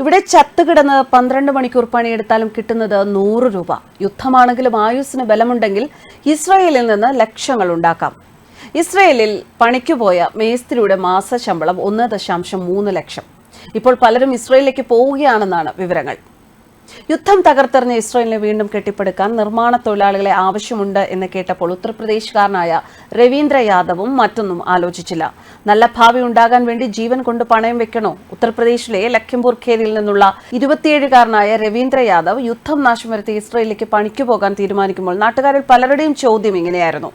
ഇവിടെ ചത്തുകിടന്ന് പന്ത്രണ്ട് മണിക്കൂർ പണിയെടുത്താലും കിട്ടുന്നത് നൂറ് രൂപ. യുദ്ധമാണെങ്കിലും ആയുസ്സിന് ബലമുണ്ടെങ്കിൽ ഇസ്രയേലിൽ നിന്ന് ലക്ഷങ്ങൾ ഉണ്ടാക്കാം. ഇസ്രയേലിൽ പണിക്ക് പോയ മേസ്ത്രിയുടെ മാസശമ്പളം ഒന്ന് ദശാംശം മൂന്ന് ലക്ഷം. ഇപ്പോൾ പലരും ഇസ്രയേലിലേക്ക് പോവുകയാണെന്നാണ് വിവരങ്ങൾ. യുദ്ധം തകർത്തെറിഞ്ഞ ഇസ്രയേലിനെ വീണ്ടും കെട്ടിപ്പടുക്കാൻ നിർമ്മാണ തൊഴിലാളികളെ ആവശ്യമുണ്ട് എന്ന് കേട്ടപ്പോൾ ഉത്തർപ്രദേശുകാരനായ രവീന്ദ്ര യാദവും മറ്റൊന്നും ആലോചിച്ചില്ല. നല്ല ഭാവി ഉണ്ടാകാൻ വേണ്ടി ജീവൻ കൊണ്ട് പണയം വെക്കണോ? ഉത്തർപ്രദേശിലെ ലഖിംപൂർ ഖേരിയിൽ നിന്നുള്ള ഇരുപത്തിയേഴുകാരനായ രവീന്ദ്ര യാദവ് യുദ്ധം നാശം വരുത്തി ഇസ്രയേലിലേക്ക് പണിക്കു പോകാൻ തീരുമാനിക്കുമ്പോൾ നാട്ടുകാരിൽ പലരുടെയും ചോദ്യം ഇങ്ങനെയായിരുന്നു.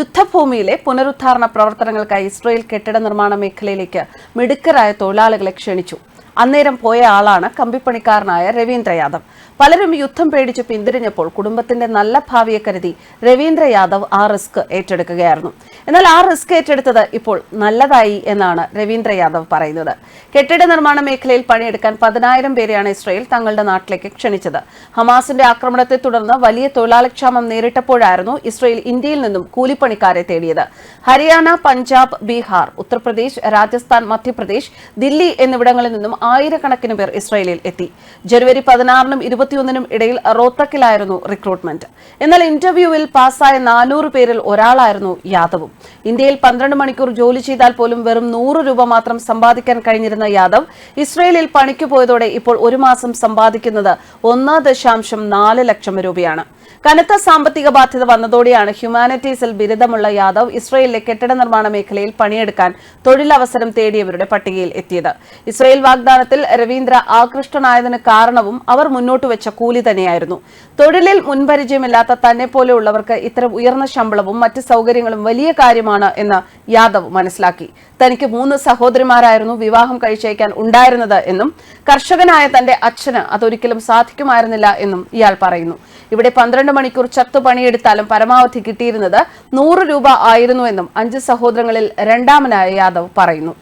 യുദ്ധഭൂമിയിലെ പുനരുദ്ധാരണ പ്രവർത്തനങ്ങൾക്കായി ഇസ്രയേൽ കെട്ടിട നിർമ്മാണ മേഖലയിലേക്ക് മിടുക്കരായ തൊഴിലാളികളെ ക്ഷണിച്ചു. അന്നേരം പോയ ആളാണ് കമ്പിപ്പണിക്കാരനായ രവീന്ദ്ര യാദവ്. പലരും യുദ്ധം പേടിച്ച് പിന്തിരിഞ്ഞപ്പോൾ കുടുംബത്തിന്റെ നല്ല ഭാവിയെ കരുതി രവീന്ദ്ര യാദവ് ആ റിസ്ക് ഏറ്റെടുക്കുകയായിരുന്നു. എന്നാൽ ആ റിസ്ക് ഏറ്റെടുത്തത് ഇപ്പോൾ നല്ലതായി എന്നാണ് രവീന്ദ്ര യാദവ് പറയുന്നത്. കെട്ടിട നിർമ്മാണ മേഖലയിൽ പണിയെടുക്കാൻ പതിനായിരം പേരെയാണ് ഇസ്രയേൽ തങ്ങളുടെ നാട്ടിലേക്ക് ക്ഷണിച്ചത്. ഹമാസിന്റെ ആക്രമണത്തെ തുടർന്ന് വലിയ തൊഴിലാളിക്ഷാമം നേരിട്ടപ്പോഴായിരുന്നു ഇസ്രയേൽ ഇന്ത്യയിൽ നിന്നും കൂലിപ്പണിക്കാരെ തേടിയത്. ഹരിയാന പഞ്ചാബ് ബീഹാർ ഉത്തർപ്രദേശ് രാജസ്ഥാൻ മധ്യപ്രദേശ് ദില്ലി എന്നിവിടങ്ങളിൽ നിന്നും ആയിരക്കണക്കിന് പേർ ഇസ്രയേലിൽ എത്തി. ജനുവരി പതിനാറിനും ഇരുപത്തിയൊന്നിനും ഇടയിൽ റോത്തക്കിലായിരുന്നു റിക്രൂട്ട്മെന്റ്. എന്നാൽ ഇന്റർവ്യൂവിൽ പാസ്സായ നാനൂറ് പേരിൽ ഒരാളായിരുന്നു യാദവും. ഇന്ത്യയിൽ പന്ത്രണ്ട് മണിക്കൂർ ജോലി ചെയ്താൽ പോലും വെറും നൂറ് രൂപ മാത്രം സമ്പാദിക്കാൻ കഴിഞ്ഞിരുന്ന യാദവ് ഇസ്രയേലിൽ പണിക്ക് പോയതോടെ ഇപ്പോൾ ഒരു മാസം സമ്പാദിക്കുന്നത് ഒന്ന് ദശാംശം നാല് ലക്ഷം രൂപയാണ്. കനത്ത സാമ്പത്തിക ബാധ്യത വന്നതോടെയാണ് ഹ്യൂമാനിറ്റീസിൽ ബിരുദമുള്ള യാദവ് ഇസ്രയേലിലെ കെട്ടിട നിർമ്മാണ മേഖലയിൽ പണിയെടുക്കാൻ തൊഴിലവസരം തേടിയവരുടെ പട്ടികയിൽ എത്തിയത്. ഇസ്രയേൽ വാഗ്ദാനത്തിൽ രവീന്ദ്ര ആകൃഷ്ടനായതിന് കാരണവും അവർ മുന്നോട്ട് വെച്ച കൂലി തന്നെയായിരുന്നു. തൊഴിലിൽ മുൻപരിചയമില്ലാത്ത തന്നെ പോലെയുള്ളവർക്ക് ഇത്തരം ഉയർന്ന ശമ്പളവും മറ്റ് സൗകര്യങ്ങളും വലിയ കാര്യമാണ് എന്ന് യാദവ് മനസ്സിലാക്കി. തനിക്ക് മൂന്ന് സഹോദരിമാരായിരുന്നു വിവാഹം കഴിച്ചയക്കാൻ ഉണ്ടായിരുന്നത് എന്നും കർഷകനായ തന്റെ അച്ഛന് അതൊരിക്കലും സാധിക്കുമായിരുന്നില്ല എന്നും ഇയാൾ പറയുന്നു. ഇവിടെ പന്ത്രണ്ട് മണിക്കൂർ ചത്തു പണിയെടുത്താലും പരമാവധി കിട്ടിയിരുന്നത് നൂറ് രൂപ ആയിരുന്നു എന്നും അഞ്ച് സഹോദരങ്ങളിൽ രണ്ടാമനായ യാദവ് പറയുന്നു.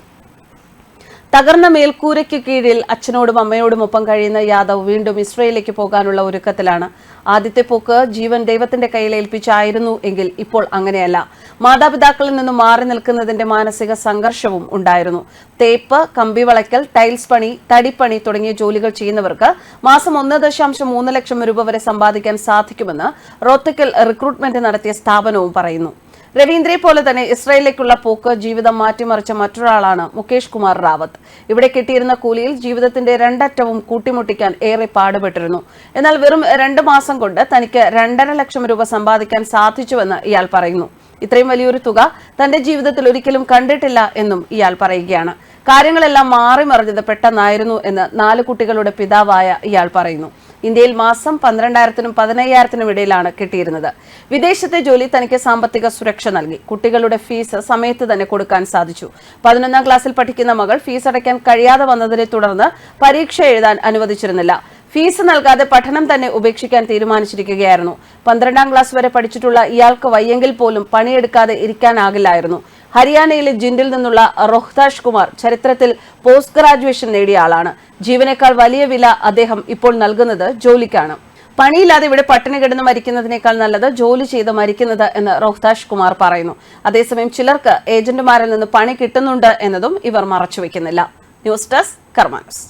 തകർന്ന മേൽക്കൂരയ്ക്ക് കീഴിൽ അച്ഛനോടും അമ്മയോടും ഒപ്പം കഴിയുന്ന യാദവ് വീണ്ടും ഇസ്രയേലിലേക്ക് പോകാനുള്ള ഒരുക്കത്തിലാണ്. ആദ്യത്തെ പോക്ക് ജീവൻ ദൈവത്തിന്റെ കയ്യിൽ ഏൽപ്പിച്ചായിരുന്നു എങ്കിൽ ഇപ്പോൾ അങ്ങനെയല്ല. മാതാപിതാക്കളിൽ നിന്നും മാറി നിൽക്കുന്നതിന്റെ മാനസിക സംഘർഷവും ഉണ്ടായിരുന്നു. തേപ്പ് കമ്പി വളയ്ക്കൽ ടൈൽസ് പണി തടിപ്പണി തുടങ്ങിയ ജോലികൾ ചെയ്യുന്നവർക്ക് മാസം ഒന്ന് ദശാംശം മൂന്ന് ലക്ഷം രൂപ വരെ സമ്പാദിക്കാൻ സാധിക്കുമെന്ന് റോത്തക്കൽ റിക്രൂട്ട്മെന്റ് നടത്തിയ സ്ഥാപനവും പറയുന്നു. രവീന്ദ്രയെ പോലെ തന്നെ ഇസ്രായേലിലേക്കുള്ള പോക്ക് ജീവിതം മാറ്റിമറിച്ച മറ്റൊരാളാണ് മുകേഷ് കുമാർ റാവത്ത്. ഇവിടെ കിട്ടിയിരുന്ന കൂലിയിൽ ജീവിതത്തിന്റെ രണ്ടറ്റവും കൂട്ടിമുട്ടിക്കാൻ ഏറെ പാടുപെട്ടിരുന്നു. എന്നാൽ വെറും രണ്ട് മാസം കൊണ്ട് തനിക്ക് രണ്ടര ലക്ഷം രൂപ സമ്പാദിക്കാൻ സാധിച്ചുവെന്ന് ഇയാൾ പറയുന്നു. ഇത്രയും വലിയൊരു തുക തന്റെ ജീവിതത്തിൽ ഒരിക്കലും കണ്ടിട്ടില്ല എന്നും ഇയാൾ പറയുകയാണ്. കാര്യങ്ങളെല്ലാം മാറി മറിഞ്ഞത് പെട്ടെന്നായിരുന്നു എന്ന് നാല് കുട്ടികളുടെ പിതാവായ ഇയാൾ പറയുന്നു. ഇന്ത്യയിൽ മാസം പന്ത്രണ്ടായിരത്തിനും പതിനയ്യായിരത്തിനും ഇടയിലാണ് കിട്ടിയിരുന്നത്. വിദേശത്തെ ജോലി തനിക്ക് സാമ്പത്തിക സുരക്ഷ നൽകി. കുട്ടികളുടെ ഫീസ് സമയത്ത് തന്നെ കൊടുക്കാൻ സാധിച്ചു. പതിനൊന്നാം ക്ലാസ്സിൽ പഠിക്കുന്ന മകൾ ഫീസ് അടയ്ക്കാൻ കഴിയാതെ വന്നതിനെ തുടർന്ന് പരീക്ഷ എഴുതാൻ അനുവദിച്ചിരുന്നില്ല. ഫീസ് നൽകാതെ പഠനം തന്നെ ഉപേക്ഷിക്കാൻ തീരുമാനിച്ചിരിക്കുകയായിരുന്നു. പന്ത്രണ്ടാം ക്ലാസ് വരെ പഠിച്ചിട്ടുള്ള ഇയാൾക്ക് വയ്യെങ്കിൽ പോലും പണിയെടുക്കാതെ ഇരിക്കാനാകില്ലായിരുന്നു. ഹരിയാനയിലെ ജിൻഡിൽ നിന്നുള്ള റോഹ്താഷ് കുമാർ ചരിത്രത്തിൽ പോസ്റ്റ് ഗ്രാജുവേഷൻ നേടിയ ആളാണ്. ജീവനേക്കാൾ വലിയ വില അദ്ദേഹം ഇപ്പോൾ നൽകുന്നത് ജോലിക്കാണ്. പണിയില്ലാതെ ഇവിടെ പട്ടിണി കിടന്ന് മരിക്കുന്നതിനേക്കാൾ നല്ലത് ജോലി ചെയ്ത് മരിക്കുന്നത് എന്ന് റോഹ്താഷ് കുമാർ പറയുന്നു. അതേസമയം ചിലർക്ക് ഏജന്റുമാരിൽ നിന്ന് പണി കിട്ടുന്നുണ്ട് എന്നതും ഇവർ മറച്ചുവെക്കുന്നില്ല. News desk കർമാനസ്.